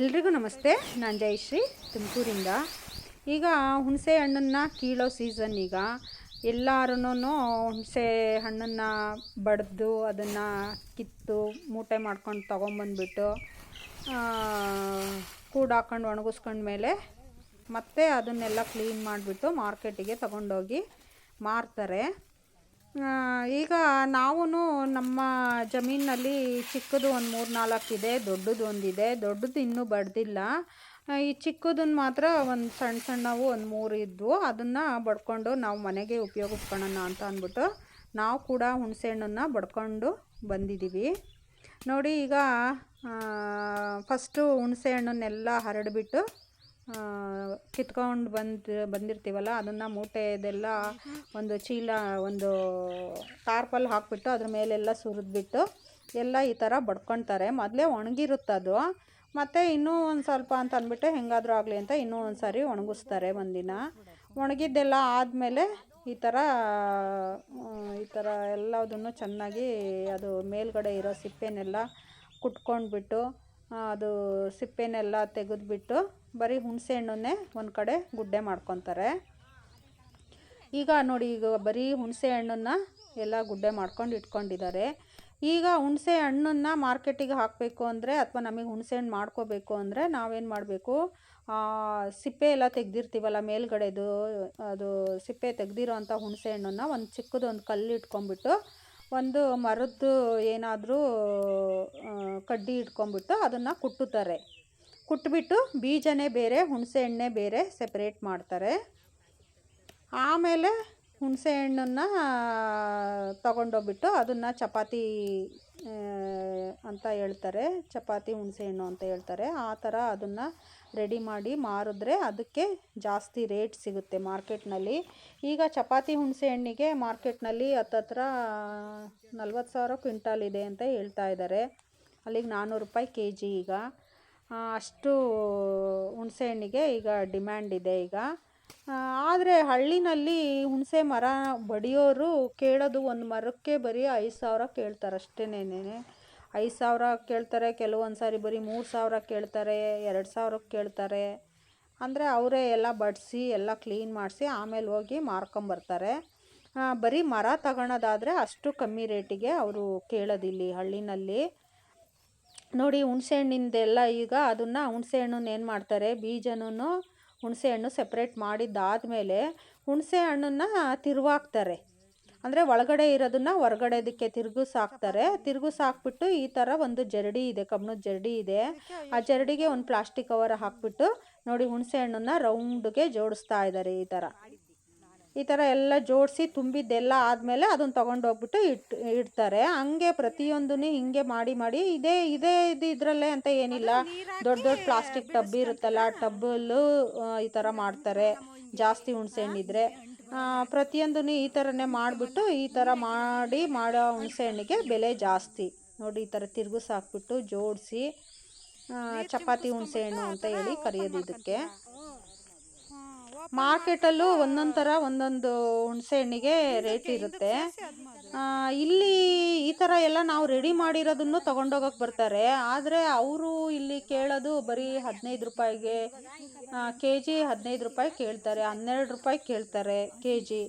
ಎಲ್ರಿಗೂ ನಮಸ್ತೆ. ನಾನು ಜಯಶ್ರೀ, ತುಮಕೂರಿಂದ. ಈಗ ಹುಣಸೆ ಹಣ್ಣನ್ನು ಕೀಳೋ ಸೀಸನ್ ಈಗ. ಎಲ್ಲರೂ ಹುಣಸೆ ಹಣ್ಣನ್ನು ಬಡಿದು ಅದನ್ನು ಕಿತ್ತು ಮೂಟೆ ಮಾಡ್ಕೊಂಡು ತೊಗೊಂಬಂದ್ಬಿಟ್ಟು ಕೂಡು ಹಾಕೊಂಡು ಒಣಗಿಸ್ಕೊಂಡ್ಮೇಲೆ ಮತ್ತೆ ಅದನ್ನೆಲ್ಲ ಕ್ಲೀನ್ ಮಾಡಿಬಿಟ್ಟು ಮಾರ್ಕೆಟಿಗೆ ತಗೊಂಡೋಗಿ ಮಾರ್ತಾರೆ. ಈಗ ನಾವು ನಮ್ಮ ಜಮೀನಿನಲ್ಲಿ ಚಿಕ್ಕದು ಒಂದು ಮೂರು ನಾಲ್ಕು ಇದೆ, ದೊಡ್ಡದು ಒಂದಿದೆ ದೊಡ್ಡದು ಇನ್ನೂ ಬಡ್ದಿಲ್ಲ. ಈ ಚಿಕ್ಕದನ್ನ ಮಾತ್ರ ಒಂದು ಸಣ್ಣ ಸಣ್ಣವು ಒಂದು ಮೂರು ಇದ್ವು, ಅದನ್ನು ಬಡ್ಕೊಂಡು ನಾವು ಮನೆಗೆ ಉಪಯೋಗಿಸ್ಕೊಳ್ಳೋಣ ಅಂತ ಅಂದ್ಬಿಟ್ಟು ನಾವು ಕೂಡ ಹುಣಸೆ ಹಣ್ಣನ್ನು ಬಡ್ಕೊಂಡು ಬಂದಿದ್ದೀವಿ ನೋಡಿ ಈಗ ಫಸ್ಟು ಹುಣಸೆ ಹಣ್ಣನ್ನೆಲ್ಲ ಹರಡ್ಬಿಟ್ಟು ಕಿತ್ಕೊಂಡು ಬಂದು, ಬಂದಿರ್ತೀವಲ್ಲ, ಅದನ್ನು ಮೂಟೆದೆಲ್ಲ ಒಂದು ಚೀಲ, ಒಂದು ಟಾರ್ಪಲ್ಲಿ ಹಾಕ್ಬಿಟ್ಟು ಅದ್ರ ಮೇಲೆಲ್ಲ ಸುರಿದ್ಬಿಟ್ಟು ಎಲ್ಲ ಈ ಥರ ಬಡ್ಕೊಳ್ತಾರೆ ಮೊದಲೇ ಒಣಗಿರುತ್ತದು ಮತ್ತು ಇನ್ನೂ ಒಂದು ಸ್ವಲ್ಪ ಅಂತ ಅಂದ್ಬಿಟ್ಟು ಹೆಂಗಾದರೂ ಆಗಲಿ ಅಂತ ಇನ್ನೂ ಒಂದು ಸಾರಿ ಒಣಗಿಸ್ತಾರೆ ಒಂದಿನ. ಒಣಗಿದ್ದೆಲ್ಲ ಆದಮೇಲೆ ಈ ಥರ ಈ ಥರ ಎಲ್ಲದನ್ನು ಚೆನ್ನಾಗಿ ಅದು ಮೇಲ್ಗಡೆ ಇರೋ ಸಿಪ್ಪೆನೆಲ್ಲ ಕುಟ್ಕೊಂಡ್ಬಿಟ್ಟು ಅದು ಸಿಪ್ಪೆನೆಲ್ಲ ತೆಗೆದುಬಿಟ್ಟು ಬರೀ ಹುಣಸೆ ಹಣ್ಣನ್ನೇ ಒಂದು ಕಡೆ ಗುಡ್ಡೆ ಮಾಡ್ಕೊತಾರೆ. ಈಗ ನೋಡಿ, ಈಗ ಬರೀ ಹುಣಸೆ ಹಣ್ಣನ್ನು ಎಲ್ಲ ಗುಡ್ಡೆ ಮಾಡ್ಕೊಂಡು ಇಟ್ಕೊಂಡಿದ್ದಾರೆ. ಈಗ ಹುಣಸೆ ಹಣ್ಣನ್ನು ಮಾರ್ಕೆಟಿಗೆ ಹಾಕಬೇಕು ಅಂದರೆ ಅಥವಾ ನಮಗೆ ಹುಣಸೆ ಹಣ್ಣು ಮಾಡ್ಕೋಬೇಕು ಅಂದರೆ ನಾವೇನು ಮಾಡಬೇಕು? ಸಿಪ್ಪೆ ಎಲ್ಲ ತೆಗ್ದಿರ್ತೀವಲ್ಲ ಮೇಲ್ಗಡೆದು, ಅದು ಸಿಪ್ಪೆ ತೆಗ್ದಿರೋ ಅಂಥ ಹುಣಸೆ ಹಣ್ಣನ್ನು ಒಂದು ಚಿಕ್ಕದೊಂದು ಕಲ್ಲು ಇಟ್ಕೊಂಡ್ಬಿಟ್ಟು ಒಂದು ಮರದ್ದು ಏನಾದರೂ ಕಡ್ಡಿ ಇಟ್ಕೊಂಡ್ಬಿಟ್ಟು ಅದನ್ನು ಕುಟ್ಟುತ್ತಾರೆ. ಕುಟ್ಬಿಟ್ಟು ಬೀಜನೇ ಬೇರೆ, ಹುಣಸೆ ಹಣ್ಣೇ ಬೇರೆ ಸೆಪ್ರೇಟ್ ಮಾಡ್ತಾರೆ. ಆಮೇಲೆ ಹುಣಸೆ ಹಣ್ಣನ್ನು ತಗೊಂಡೋಗ್ಬಿಟ್ಟು ಅದನ್ನು ಚಪಾತಿ ಅಂತ ಹೇಳ್ತಾರೆ. ಚಪಾತಿ ಹುಣಸೆ ಹಣ್ಣು ಅಂತ ಹೇಳ್ತಾರೆ. ಆ ಥರ ಅದನ್ನು ರೆಡಿ ಮಾಡಿ ಮಾರಿದ್ರೆ ಅದಕ್ಕೆ ಜಾಸ್ತಿ ರೇಟ್ ಸಿಗುತ್ತೆ ಮಾರ್ಕೆಟ್ನಲ್ಲಿ. ಈಗ ಚಪಾತಿ ಹುಣಸೆ ಹಣ್ಣಿಗೆ ಮಾರ್ಕೆಟ್ನಲ್ಲಿ ಹತ್ತತ್ರ ನಲ್ವತ್ತು ಸಾವಿರ ಕ್ವಿಂಟಾಲ್ ಇದೆ ಅಂತ ಹೇಳ್ತಾ ಇದ್ದಾರೆ. ಅಲ್ಲಿಗೆ ನಾನ್ನೂರು ರೂಪಾಯಿ ಕೆ ಜಿ ಈಗ ಅಷ್ಟು ಹುಣಸೆ ಹಣ್ಣಿಗೆ ಈಗ ಡಿಮ್ಯಾಂಡ್ ಇದೆ ಈಗ. ಆದರೆ ಹಳ್ಳಿನಲ್ಲಿ ಹುಣಸೆ ಮರ ಬಡಿಯೋರು ಕೇಳೋದು ಒಂದು ಮರಕ್ಕೆ ಬರೀ ಐದು ಸಾವಿರ ಕೇಳ್ತಾರೆ ಅಷ್ಟೇನೆ ಐದು ಸಾವಿರ ಕೇಳ್ತಾರೆ, ಕೆಲವೊಂದು ಸಾರಿ ಬರೀ ಮೂರು ಸಾವಿರ ಕೇಳ್ತಾರೆ, ಎರಡು ಸಾವಿರಕ್ಕೆ ಕೇಳ್ತಾರೆ. ಅಂದರೆ ಅವರೇ ಎಲ್ಲ ಬಡಿಸಿ, ಎಲ್ಲ ಕ್ಲೀನ್ ಮಾಡಿಸಿ ಆಮೇಲೆ ಹೋಗಿ ಮಾರ್ಕೊಂಬರ್ತಾರೆ ಬರೀ ಮರ ತಗೊಳೋದಾದರೆ ಅಷ್ಟು ಕಮ್ಮಿ ರೇಟಿಗೆ ಅವರು ಕೇಳೋದಿಲ್ಲಿ ಹಳ್ಳಿನಲ್ಲಿ. ನೋಡಿ ಹುಣಸೆ ಹಣ್ಣಿಂದೆಲ್ಲ ಈಗ ಅದನ್ನು ಹುಣಸೆ ಹಣ್ಣನ್ನು ಏನು ಮಾಡ್ತಾರೆ ಬೀಜನೂ ಹುಣಸೆ ಹಣ್ಣು ಸೆಪ್ರೇಟ್ ಮಾಡಿದ್ದಾದಮೇಲೆ ಹುಣಸೆ ಹಣ್ಣನ್ನು ತಿರುವಾಕ್ತಾರೆ. ಅಂದರೆ ಒಳಗಡೆ ಇರೋದನ್ನ ಹೊರಗಡೆದಕ್ಕೆ ತಿರುಗಿಸ್ ತಿರುಗಿಸಾಕ್ತಾರೆ ತಿರುಗು ಹಾಕ್ಬಿಟ್ಟು ಈ ಥರ ಒಂದು ಜರಡಿ ಇದೆ, ಕಬ್ಬಣದ ಜರಡಿ ಇದೆ. ಆ ಜರಡಿಗೆ ಒಂದು ಪ್ಲಾಸ್ಟಿಕ್ ಕವರ್ ಹಾಕ್ಬಿಟ್ಟು ನೋಡಿ ಹುಣಸೆ ಹಣ್ಣನ್ನು ರೌಂಡ್ಗೆ ಜೋಡಿಸ್ತಾ ಇದ್ದಾರೆ ಈ ಥರ ಈ ಥರ ಎಲ್ಲ ಜೋಡಿಸಿ ತುಂಬಿದ್ದೆಲ್ಲ ಆದಮೇಲೆ ಅದನ್ನು ತೊಗೊಂಡೋಗ್ಬಿಟ್ಟು ಇಟ್ಟು ಇಡ್ತಾರೆ. ಹಂಗೆ ಪ್ರತಿಯೊಂದೂ ಹಿಂಗೆ ಮಾಡಿ ಮಾಡಿ ಇದೇ ಇದೇ ಇದು ಇದರಲ್ಲೇ ಅಂತ ಏನಿಲ್ಲ. ದೊಡ್ಡ ದೊಡ್ಡ ಪ್ಲಾಸ್ಟಿಕ್ ಟಬ್ ಇರುತ್ತಲ್ಲ ಟಬ್ಬಲ್ಲೂ ಈ ಥರ ಮಾಡ್ತಾರೆ. ಜಾಸ್ತಿ ಹುಣಸೆ ಹಣ್ಣಿದ್ರೆ ಪ್ರತಿಯೊಂದೂ ಈ ಥರನೇ ಮಾಡಿಬಿಟ್ಟು ಈ ಥರ ಮಾಡಿ ಮಾಡೋ ಹುಣಸೆ ಹಣ್ಣಿಗೆ ಬೆಲೆ ಜಾಸ್ತಿ. ನೋಡಿ ಈ ಥರ ತಿರುಗಿಸ್ ಹಾಕ್ಬಿಟ್ಟು ಜೋಡಿಸಿ ಚಪಾತಿ ಹುಣಸೆ ಹಣ್ಣು ಅಂತ ಹೇಳಿ ಕರೆಯೋದು ಇದಕ್ಕೆ. ಮಾರ್ಕೆಟಲ್ಲೂ ಒಂದೊಂದು ಥರ ಒಂದೊಂದು ಹುಣಸೆ ಹಣ್ಣಿಗೆ ರೇಟ್ ಇರುತ್ತೆ. ಇಲ್ಲಿ ಈ ಥರ ಎಲ್ಲ ನಾವು ರೆಡಿ ಮಾಡಿರೋದನ್ನು ತೊಗೊಂಡೋಗಕ್ಕೆ ಬರ್ತಾರೆ. ಆದರೆ ಅವರು ಇಲ್ಲಿ ಕೇಳೋದು ಬರೀ ಹದಿನೈದು ರೂಪಾಯಿಗೆ ಕೆ ಜಿ ಹದಿನೈದು ರೂಪಾಯಿ ಕೇಳ್ತಾರೆ ಹನ್ನೆರಡು ರೂಪಾಯಿ ಕೇಳ್ತಾರೆ ಕೆ ಜಿ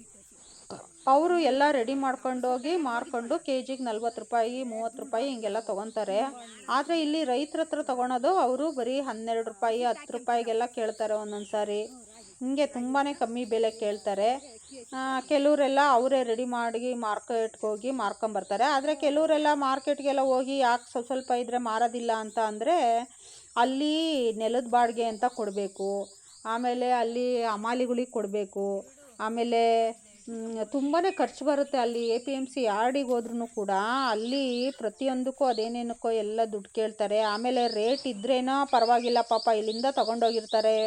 ಅವರು ಎಲ್ಲ ರೆಡಿ ಮಾಡ್ಕೊಂಡೋಗಿ ಮಾರ್ಕೊಂಡು ಕೆ ಜಿಗೆ ನಲ್ವತ್ತು ರೂಪಾಯಿ ಮೂವತ್ತು ರೂಪಾಯಿ ಹಿಂಗೆಲ್ಲ ತೊಗೊತಾರೆ. ಆದರೆ ಇಲ್ಲಿ ರೈತರ ಹತ್ರ ತೊಗೊಳೋದು ಅವರು ಬರೀ ಹನ್ನೆರಡು ರೂಪಾಯಿ ಹತ್ತು ರೂಪಾಯಿಗೆಲ್ಲ ಕೇಳ್ತಾರೆ ಒಂದೊಂದು ಸಾರಿ ಹಿಂಗೆ ತುಂಬಾ ಕಮ್ಮಿ ಬೆಲೆ ಕೇಳ್ತಾರೆ. ಕೆಲವರೆಲ್ಲ ಅವರೇ ರೆಡಿ ಮಾಡಿ ಮಾರ್ಕೆಟ್ಗೆ ಹೋಗಿ ಮಾರ್ಕೊಂಬರ್ತಾರೆ. ಆದರೆ ಕೆಲವರೆಲ್ಲ ಮಾರ್ಕೆಟ್ಗೆಲ್ಲ ಹೋಗಿ ಯಾಕೆ ಸ್ವಲ್ಪ ಸ್ವಲ್ಪ ಇದ್ದರೆ ಮಾರೋದಿಲ್ಲ ಅಂತ ಅಂದರೆ ಅಲ್ಲಿ ನೆಲದ ಬಾಡಿಗೆ ಅಂತ ಕೊಡಬೇಕು. ಆಮೇಲೆ ಅಲ್ಲಿ ಹಮಾಲಿಗಳಿಗೆ ಕೊಡಬೇಕು. ಆಮೇಲೆ ತುಂಬಾ ಖರ್ಚು ಬರುತ್ತೆ ಅಲ್ಲಿ ಎ ಪಿ ಎಂ ಸಿ ಯಾರ್ಡಿಗೆ ಹೋದ್ರೂ ಕೂಡ ಅಲ್ಲಿ ಪ್ರತಿಯೊಂದಕ್ಕೂ ಅದೇನೇನಕ್ಕೋ ಎಲ್ಲ ದುಡ್ಡು ಕೇಳ್ತಾರೆ. ಆಮೇಲೆ ರೇಟ್ ಇದ್ರೇನೋ ಪರವಾಗಿಲ್ಲ ಪಾಪ ಇಲ್ಲಿಂದ ತೊಗೊಂಡೋಗಿರ್ತಾರೆ.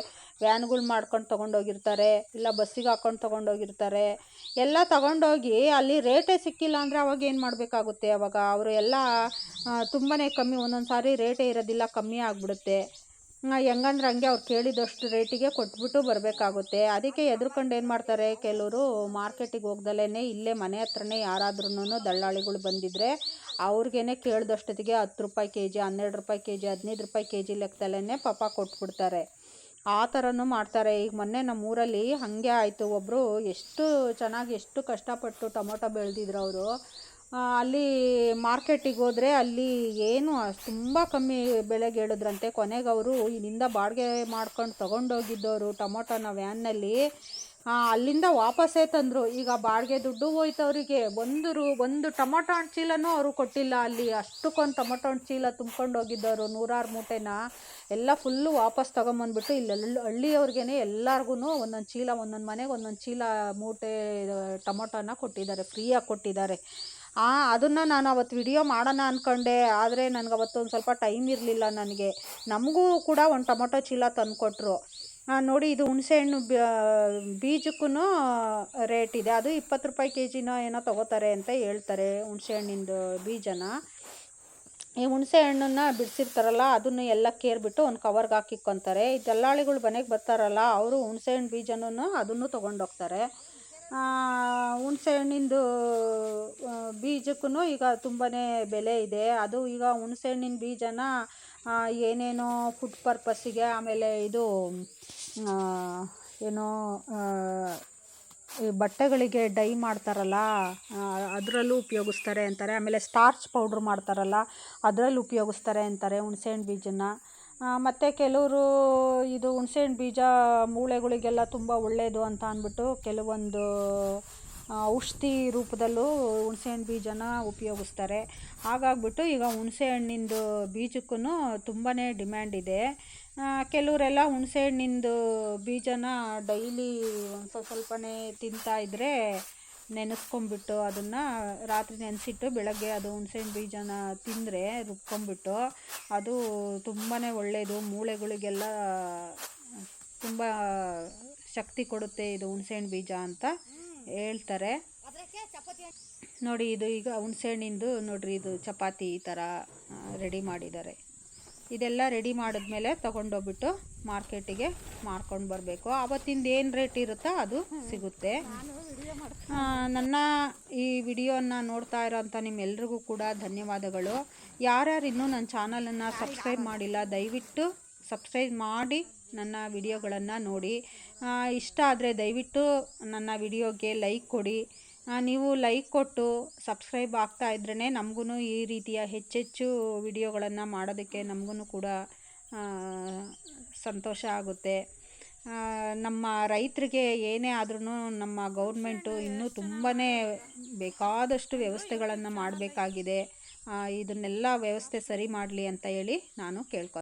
ವ್ಯಾನ್ಗಳು ಮಾಡ್ಕೊಂಡು ತೊಗೊಂಡೋಗಿರ್ತಾರೆ, ಇಲ್ಲ ಬಸ್ಸಿಗೆ ಹಾಕ್ಕೊಂಡು ತೊಗೊಂಡೋಗಿರ್ತಾರೆ, ಎಲ್ಲ ತೊಗೊಂಡೋಗಿ ಅಲ್ಲಿ ರೇಟೇ ಸಿಕ್ಕಿಲ್ಲ ಅಂದರೆ ಅವಾಗ ಏನು ಮಾಡಬೇಕಾಗುತ್ತೆ? ಅವಾಗ ಅವರು ಎಲ್ಲ ತುಂಬಾ ಕಮ್ಮಿ, ಒಂದೊಂದು ಸಾರಿ ರೇಟೇ ಇರೋದಿಲ್ಲ, ಕಮ್ಮಿ ಆಗಿಬಿಡುತ್ತೆ. ಹೆಂಗಂದ್ರೆ ಹಂಗೆ ಅವ್ರು ಕೇಳಿದಷ್ಟು ರೇಟಿಗೆ ಕೊಟ್ಬಿಟ್ಟು ಬರಬೇಕಾಗುತ್ತೆ. ಅದಕ್ಕೆ ಎದುರ್ಕೊಂಡು ಏನು ಮಾಡ್ತಾರೆ? ಕೆಲವರು ಮಾರ್ಕೆಟಿಗೆ ಹೋಗ್ದಲೇ ಇಲ್ಲೇ ಮನೆ ಹತ್ರನೇ ಯಾರಾದ್ರೂ ದಲ್ಲಾಳಿಗಳು ಬಂದಿದ್ದರೆ ಅವ್ರಿಗೇನೆ ಕೇಳಿದಷ್ಟೊತ್ತಿಗೆ ಹತ್ತು ರೂಪಾಯಿ ಕೆ ಜಿ ಹನ್ನೆರಡು ರೂಪಾಯಿ ಕೆ ಜಿ ಹದಿನೈದು ರೂಪಾಯಿ ಕೆ ಜಿ ಲೆಕ್ಕದಲ್ಲೇ ಪಾಪ ಕೊಟ್ಬಿಡ್ತಾರೆ. ಆ ಥರನೂ ಮಾಡ್ತಾರೆ. ಈಗ ಮೊನ್ನೆ ನಮ್ಮ ಊರಲ್ಲಿ ಹಾಗೆ ಆಯಿತು. ಒಬ್ಬರು ಎಷ್ಟು ಚೆನ್ನಾಗಿ ಎಷ್ಟು ಕಷ್ಟಪಟ್ಟು ಟೊಮೊಟೊ ಬೆಳೆದಿದ್ರು ಅವರು. ಅಲ್ಲಿ ಮಾರ್ಕೆಟಿಗೆ ಹೋದರೆ ಅಲ್ಲಿ ಏನು ತುಂಬ ಕಮ್ಮಿ ಬೆಲೆಗೆ ಹೇಳಿದ್ರಂತೆ. ಕೊನೆಗೆ ಅವರು ಇಲ್ಲಿಂದ ಬಾಡಿಗೆ ಮಾಡ್ಕೊಂಡು ತೊಗೊಂಡೋಗಿದ್ದವರು ಟೊಮೊಟೊನ ವ್ಯಾನ್ನಲ್ಲಿ. ಅಲ್ಲಿಂದ ವಾಪಸ್ಸೇ ತಂದರು ಈಗ ಬಾಡಿಗೆ ದುಡ್ಡು ಹೋಯ್ತು ಅವರಿಗೆ ಒಂದು ರು, ಒಂದು ಟೊಮೊಟೊ ಹಣ್ಣು ಚೀಲನೂ ಅವರು ಕೊಟ್ಟಿಲ್ಲ. ಅಲ್ಲಿ ಅಷ್ಟಕ್ಕೊಂದು ಟೊಮೊಟೊ ಹಣ್ಣು ಚೀಲ ತುಂಬ್ಕೊಂಡು ಹೋಗಿದ್ದವರು ನೂರಾರು ಮೂಟೆನ ಎಲ್ಲ ಫುಲ್ಲು ವಾಪಸ್ ತೊಗೊಂಬಂದ್ಬಿಟ್ಟು ಇಲ್ಲಿ ಹಳ್ಳಿಯವ್ರಿಗೇ ಎಲ್ಲರಿಗೂ ಒಂದೊಂದು ಚೀಲ, ಒಂದೊಂದು ಮನೆಗೆ ಒಂದೊಂದು ಚೀಲ ಮೂಟೆ ಟೊಮೊಟೊನ ಕೊಟ್ಟಿದ್ದಾರೆ. ಫ್ರೀಯಾಗಿ ಕೊಟ್ಟಿದ್ದಾರೆ. ಅದನ್ನು ನಾನು ಅವತ್ತು ವಿಡಿಯೋ ಮಾಡೋಣ ಅಂದ್ಕೊಂಡೆ ಆದರೆ ನನಗೆ ಅವತ್ತೊಂದು ಸ್ವಲ್ಪ ಟೈಮ್ ಇರಲಿಲ್ಲ ನನಗೆ. ನಮಗೂ ಕೂಡ ಒಂದು ಟೊಮೊಟೊ ಚೀಲ ತಂದುಕೊಟ್ರು. ನೋಡಿ, ಇದು ಹುಣಸೆಹಣ್ಣು ಬೀಜಕ್ಕೂ ರೇಟ್ ಇದೆ. ಅದು ಇಪ್ಪತ್ತು ರೂಪಾಯಿ ಕೆ ಜಿನೋ ಏನೋ ತೊಗೋತಾರೆ ಅಂತ ಹೇಳ್ತಾರೆ ಹುಣಸೆಹಣ್ಣಿಂದು ಬೀಜನ. ಈ ಹುಣಸೆ ಹಣ್ಣನ್ನು ಬಿಡಿಸಿರ್ತಾರಲ್ಲ, ಅದನ್ನು ಎಲ್ಲ ಕೇರ್ಬಿಟ್ಟು ಒಂದು ಕವರ್ಗೆ ಹಾಕಿಕ್ಕೊಂತಾರೆ. ಈ ದಲ್ಲಾಳಿಗಳು ಮನೆಗೆ ಬರ್ತಾರಲ್ಲ, ಅವರು ಹುಣಸೆ ಹಣ್ಣು ಬೀಜನೂ ಅದನ್ನು ತೊಗೊಂಡೋಗ್ತಾರೆ. ಹುಣಸೆ ಹಣ್ಣಿಂದು ಬೀಜಕ್ಕೂ ಈಗ ತುಂಬಾ ಬೆಲೆ ಇದೆ. ಅದು ಈಗ ಹುಣಸೆ ಹಣ್ಣಿನ ಬೀಜನ ಏನೇನೋ ಫುಡ್ ಪರ್ಪಸ್ಸಿಗೆ ಆಮೇಲೆ ಇದು ಏನೋ ಈ ಬಟ್ಟೆಗಳಿಗೆ ಡೈ ಮಾಡ್ತಾರಲ್ಲ ಅದರಲ್ಲೂ ಉಪಯೋಗಿಸ್ತಾರೆ ಅಂತಾರೆ. ಆಮೇಲೆ ಸ್ಟಾರ್ಚ್ ಪೌಡ್ರ್ ಮಾಡ್ತಾರಲ್ಲ, ಅದ್ರಲ್ಲಿ ಉಪಯೋಗಿಸ್ತಾರೆ ಅಂತಾರೆ ಹುಣ್ಸೆಹಣ್ಣು ಬೀಜನ. ಮತ್ತು ಕೆಲವರು ಇದು ಹುಣ್ಸೆಹಣ್ಣು ಬೀಜ ಮೂಳೆಗಳಿಗೆಲ್ಲ ತುಂಬ ಒಳ್ಳೆಯದು ಅಂತ ಅಂದ್ಬಿಟ್ಟು ಕೆಲವೊಂದು ಔಷಧಿ ರೂಪದಲ್ಲೂ ಹುಣ್ಸೆಹಣ್ಣು ಬೀಜನ ಉಪಯೋಗಿಸ್ತಾರೆ. ಹಾಗಾಗ್ಬಿಟ್ಟು ಈಗ ಹುಣಸೆ ಹಣ್ಣಿಂದು ಬೀಜಕ್ಕೂ ತುಂಬಾ ಡಿಮ್ಯಾಂಡ್ ಇದೆ. ಕೆಲವರೆಲ್ಲ ಹುಣಸೆ ಹಣ್ಣಿಂದು ಬೀಜನ ಡೈಲಿ ಸ್ವಲ್ಪ ಸ್ವಲ್ಪನೇ ತಿಂತಾಯಿದ್ರೆ ನೆನೆಸ್ಕೊಂಬಿಟ್ಟು ಅದನ್ನು ರಾತ್ರಿ ನೆನೆಸಿಟ್ಟು ಬೆಳಗ್ಗೆ ಅದು ಹುಣ್ಸೆಹಣ್ಣು ಬೀಜನ ತಿಂದರೆ ರುಬ್ಕೊಂಬಿಟ್ಟು ಅದು ತುಂಬಾ ಒಳ್ಳೆಯದು ಮೂಳೆಗಳಿಗೆಲ್ಲ ತುಂಬ ಶಕ್ತಿ ಕೊಡುತ್ತೆ ಇದು ಹುಣ್ಸೆಹಣ್ಣು ಬೀಜ ಅಂತ ಹೇಳ್ತಾರೆ. ನೋಡಿ ಇದು ಈಗ ಹುಣ್ಸೆಹಣ್ಣಿಂದು ನೋಡಿರಿ ಇದು ಚಪಾತಿ ಈ ಥರ ರೆಡಿ ಮಾಡಿದ್ದಾರೆ. ಇದೆಲ್ಲ ರೆಡಿ ಮಾಡಿದ್ಮೇಲೆ ತೊಗೊಂಡೋಗ್ಬಿಟ್ಟು ಮಾರ್ಕೆಟಿಗೆ ಮಾರ್ಕೊಂಡು ಬರಬೇಕು. ಆವತ್ತಿಂದ ಏನು ರೇಟ್ ಇರುತ್ತೋ ಅದು ಸಿಗುತ್ತೆ. ನನ್ನ ಈ ವಿಡಿಯೋನ ನೋಡ್ತಾ ಇರೋಂಥ ನಿಮ್ಮೆಲ್ರಿಗೂ ಕೂಡ ಧನ್ಯವಾದಗಳು. ಯಾರ್ಯಾರು ಇನ್ನೂ ನನ್ನ ಚಾನಲನ್ನು ಸಬ್ಸ್ಕ್ರೈಬ್ ಮಾಡಿಲ್ಲ, ದಯವಿಟ್ಟು ಸಬ್ಸ್ಕ್ರೈಬ್ ಮಾಡಿ ನನ್ನ ವಿಡಿಯೋಗಳನ್ನು ನೋಡಿ. ಇಷ್ಟ ಆದರೆ ದಯವಿಟ್ಟು ನನ್ನ ವಿಡಿಯೋಗೆ ಲೈಕ್ ಕೊಡಿ. ನೀವು ಲೈಕ್ ಕೊಟ್ಟು ಸಬ್ಸ್ಕ್ರೈಬ್ ಆಗ್ತಾ ಇದ್ರೇ ನಮಗೂ ಈ ರೀತಿಯ ಹೆಚ್ಚೆಚ್ಚು ವಿಡಿಯೋಗಳನ್ನು ಮಾಡೋದಕ್ಕೆ ನಮಗೂ ಕೂಡ ಸಂತೋಷ ಆಗುತ್ತೆ. ನಮ್ಮ ರೈತರಿಗೆ ಏನೇ ಆದ್ರೂ ನಮ್ಮ ಗೌರ್ಮೆಂಟು ಇನ್ನೂ ತುಂಬಾ ಬೇಕಾದಷ್ಟು ವ್ಯವಸ್ಥೆಗಳನ್ನು ಮಾಡಬೇಕಾಗಿದೆ. ಇದನ್ನೆಲ್ಲ ವ್ಯವಸ್ಥೆ ಸರಿ ಮಾಡಲಿ ಅಂತ ಹೇಳಿ ನಾನು ಕೇಳ್ಕೊ